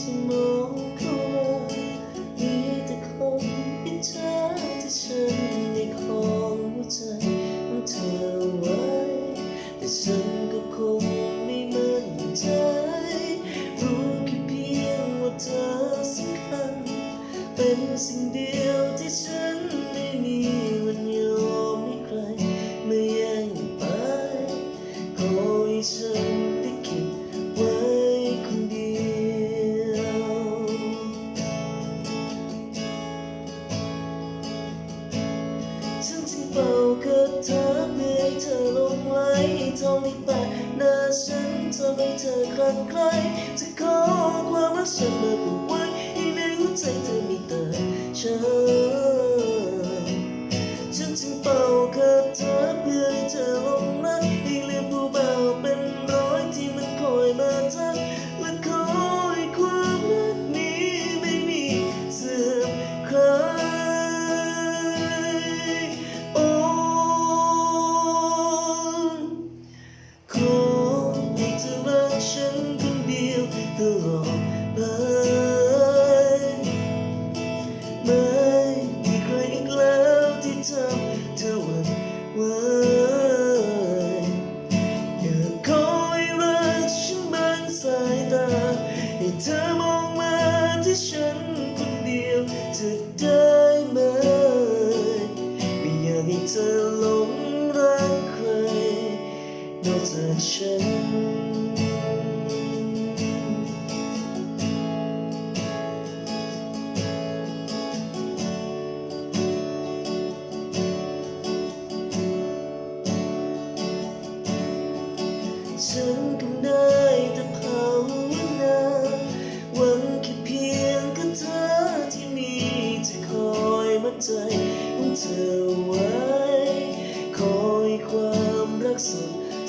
ที่มองเข้ามามีแต่คนอิจฉาที่ฉันได้ครองหัวใจของเธอไว้ แต่ฉันก็คงไม่มั่นใจ รู้แค่เพียงว่าเธอสำคัญ เป็นสิ่งเดียวที่ฉันไม่มีวันยอมให้ใครมาแย่งไปขอให้ฉัน เฝ้ากับเธอเพื่อให้เธอลงไหลทองในแปะหน้าฉันทำให้เธอคลั่งไคล้จะขอความรักฉันมาผูกไว้ให้ในหัวใจเธอมีแต่ฉัน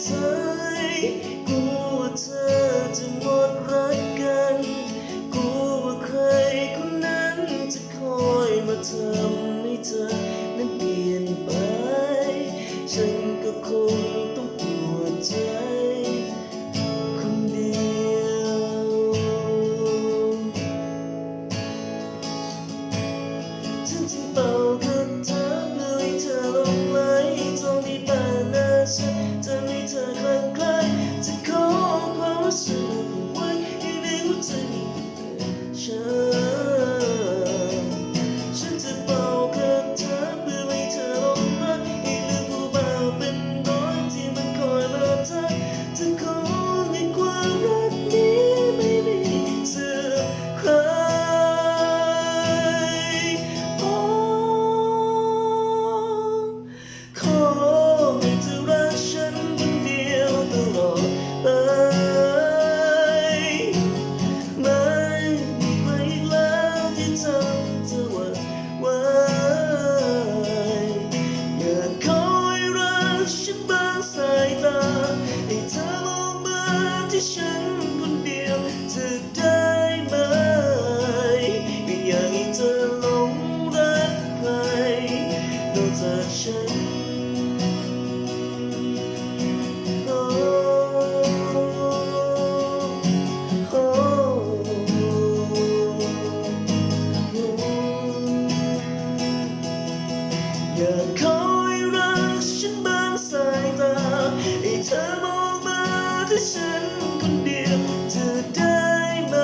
time ก็ขอให้รักฉันบางสายตาให้เธอมองมาที่ฉันคนเดียวเธอได้ไหม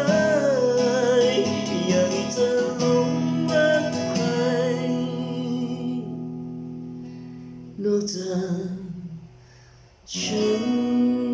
อยากให้เธอหลงรักใคร นอกจากฉัน